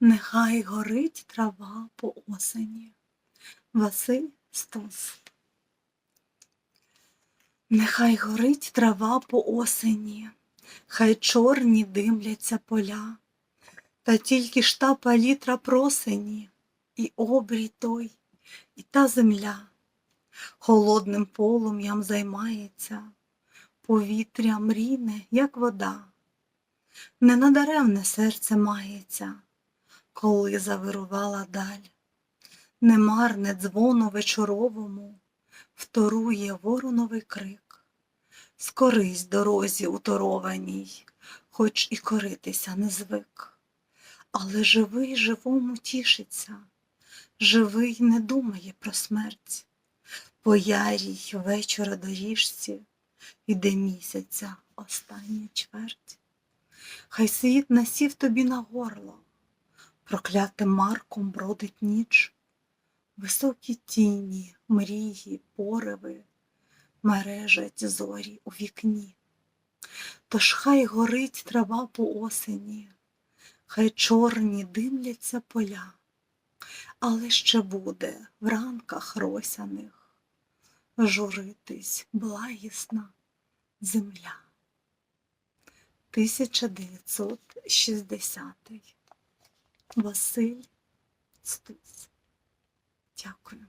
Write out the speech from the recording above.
Нехай горить трава по осені. Василь Стус. Нехай горить трава по осені, хай чорні димляться поля, та тільки ж та палітра просені, і обрій той, і та земля. Холодним полум'ям займається, повітря мріне, як вода, ненадаремне серце мається, коли завирувала даль, немарне дзвону вечоровому вторує вороновий крик, скорись дорозі уторованій, хоч і коритися не звик, але живий живому тішиться, живий не думає про смерть. По ярій вечора доріжці йде місяця остання чверть. Хай світ насів тобі на горло, проклятим марком бродить ніч, високі тіні, мрії, пориви мережать зорі у вікні. Тож хай горить трава по осені, хай чорні димляться поля, але ще буде в ранках росяних журитись благісна земля. 1960 Василь Стус. Дякую.